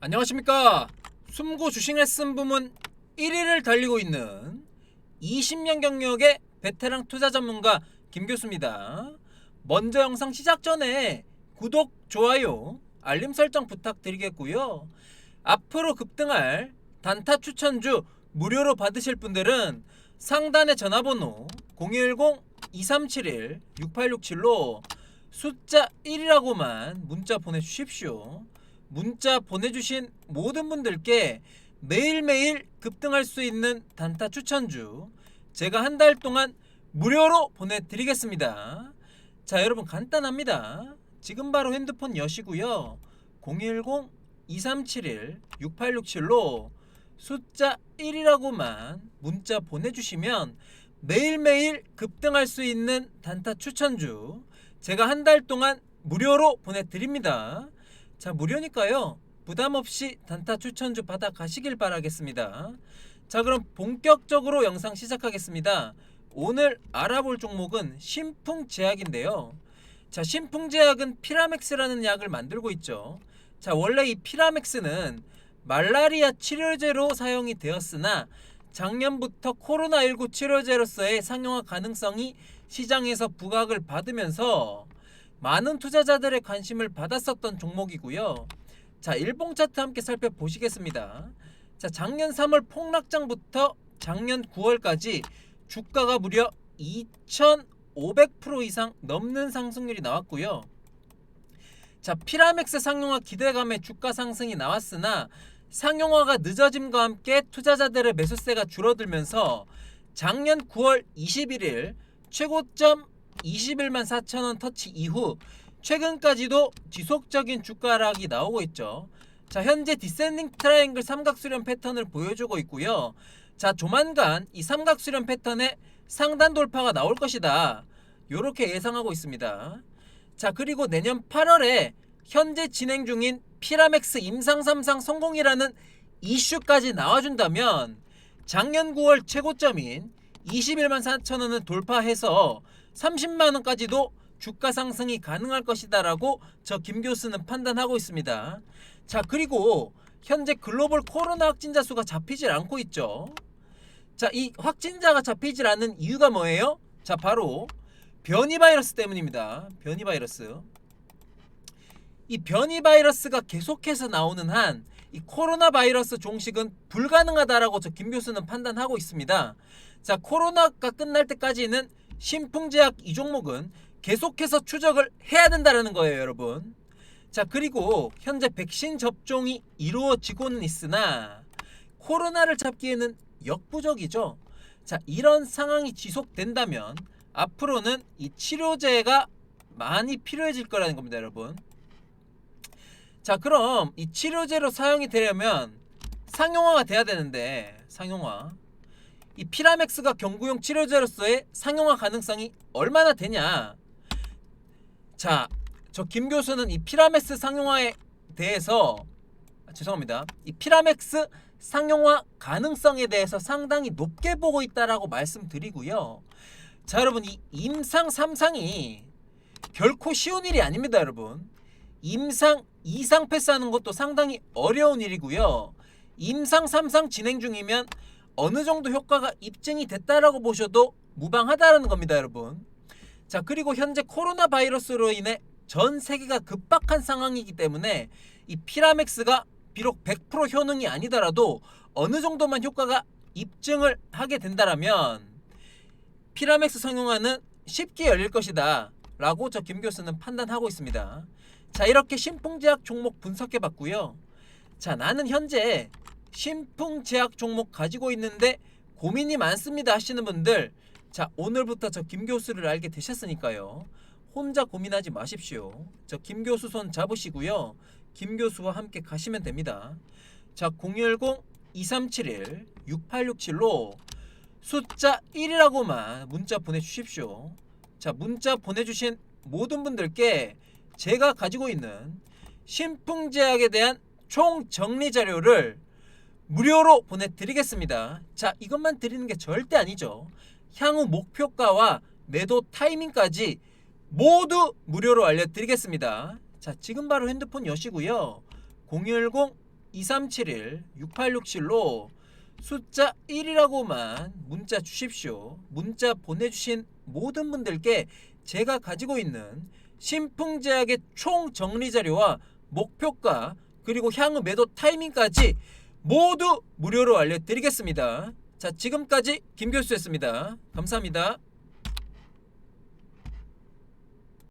안녕하십니까 숨고 주식 레슨 부문 1위를 달리고 있는 20년 경력의 베테랑 투자 전문가 김 교수입니다. 먼저 영상 시작 전에 구독, 좋아요, 알림 설정 부탁드리겠고요. 앞으로 급등할 단타 추천주 무료로 받으실 분들은 상단의 전화번호 010-2371-6867로 숫자 1이라고만 문자 보내주십시오. 문자 보내주신 모든 분들께 매일매일 급등할 수 있는 단타 추천주 제가 한 달 동안 무료로 보내드리겠습니다. 자 여러분 간단합니다. 지금 바로 핸드폰 여시고요. 010-2371-6867로 숫자 1이라고만 문자 보내주시면 매일매일 급등할 수 있는 단타 추천주 제가 한 달 동안 무료로 보내드립니다. 자 무료니까요 부담 없이 단타 추천주 받아 가시길 바라겠습니다. 자 그럼 본격적으로 영상 시작하겠습니다. 오늘 알아볼 종목은 신풍제약인데요. 자 신풍제약은 피라맥스라는 약을 만들고 있죠. 자 원래 이 피라맥스는 말라리아 치료제로 사용이 되었으나 작년부터 코로나19 치료제로서의 상용화 가능성이 시장에서 부각을 받으면서 많은 투자자들의 관심을 받았었던 종목이고요. 자, 일봉 차트 함께 살펴보시겠습니다. 자, 작년 3월 폭락장부터 작년 9월까지 주가가 무려 2,500% 이상 넘는 상승률이 나왔고요. 자, 피라맥스 상용화 기대감에 주가 상승이 나왔으나 상용화가 늦어짐과 함께 투자자들의 매수세가 줄어들면서 작년 9월 21일 최고점 21만 4천 원 터치 이후 최근까지도 지속적인 주가 하락이 나오고 있죠. 자, 현재 디센딩 트라이앵글 삼각수렴 패턴을 보여주고 있고요. 자, 조만간 이 삼각수렴 패턴에 상단 돌파가 나올 것이다. 요렇게 예상하고 있습니다. 자, 그리고 내년 8월에 현재 진행 중인 피라맥스 임상 3상 성공이라는 이슈까지 나와준다면 작년 9월 최고점인 21만 4천 원을 돌파해서 30만 원까지도 주가 상승이 가능할 것이다라고 저 김 교수는 판단하고 있습니다. 자 그리고 현재 글로벌 코로나 확진자 수가 잡히질 않고 있죠. 자 이 확진자가 잡히질 않는 이유가 뭐예요? 자 바로 변이 바이러스 때문입니다. 변이 바이러스. 이 변이 바이러스가 계속해서 나오는 한 이 코로나 바이러스 종식은 불가능하다라고 저 김 교수는 판단하고 있습니다. 자 코로나가 끝날 때까지는 신풍제약 이 종목은 계속해서 추적을 해야 된다라는 거예요, 여러분. 자 그리고 현재 백신 접종이 이루어지고는 있으나 코로나를 잡기에는 역부족이죠. 자 이런 상황이 지속된다면 앞으로는 이 치료제가 많이 필요해질 거라는 겁니다, 여러분. 자 그럼 이 치료제로 사용이 되려면 상용화가 돼야 되는데 상용화. 이 피라맥스가 경구용 치료제로서의 상용화 가능성이 얼마나 되냐? 자 저 김 교수는 이 피라맥스 상용화에 대해서 아, 죄송합니다. 이 피라맥스 상용화 가능성에 대해서 상당히 높게 보고 있다라고 말씀드리고요. 자 여러분 이 임상 3상이 결코 쉬운 일이 아닙니다 여러분. 임상 2상 패스하는 것도 상당히 어려운 일이고요. 임상 3상 진행 중이면 어느 정도 효과가 입증이 됐다라고 보셔도 무방하다라는 겁니다, 여러분. 자, 그리고 현재 코로나 바이러스로 인해 전 세계가 급박한 상황이기 때문에 이 피라맥스가 비록 100% 효능이 아니더라도 어느 정도만 효과가 입증을 하게 된다라면 피라맥스 상용화는 쉽게 열릴 것이다. 라고 저 김 교수는 판단하고 있습니다. 자 이렇게 신풍제약 종목 분석해 봤고요. 자 나는 현재 신풍제약 종목 가지고 있는데 고민이 많습니다 하시는 분들 자 오늘부터 저 김 교수를 알게 되셨으니까요. 혼자 고민하지 마십시오. 저 김 교수 손 잡으시고요. 김 교수와 함께 가시면 됩니다. 자 010 2371 6867로 숫자 1이라고만 문자 보내주십시오. 자 문자 보내주신 모든 분들께 제가 가지고 있는 신풍제약에 대한 총 정리 자료를 무료로 보내드리겠습니다. 자, 이것만 드리는 게 절대 아니죠. 향후 목표가와 매도 타이밍까지 모두 무료로 알려드리겠습니다. 자, 지금 바로 핸드폰 여시고요. 2371 6867로 숫자 1이라고만 문자 주십시오. 문자 보내주신 모든 분들께 제가 가지고 있는 신풍제약의 총 정리 자료와 목표가 그리고 향후 매도 타이밍까지 모두 무료로 알려드리겠습니다. 자 지금까지 김 교수였습니다. 감사합니다.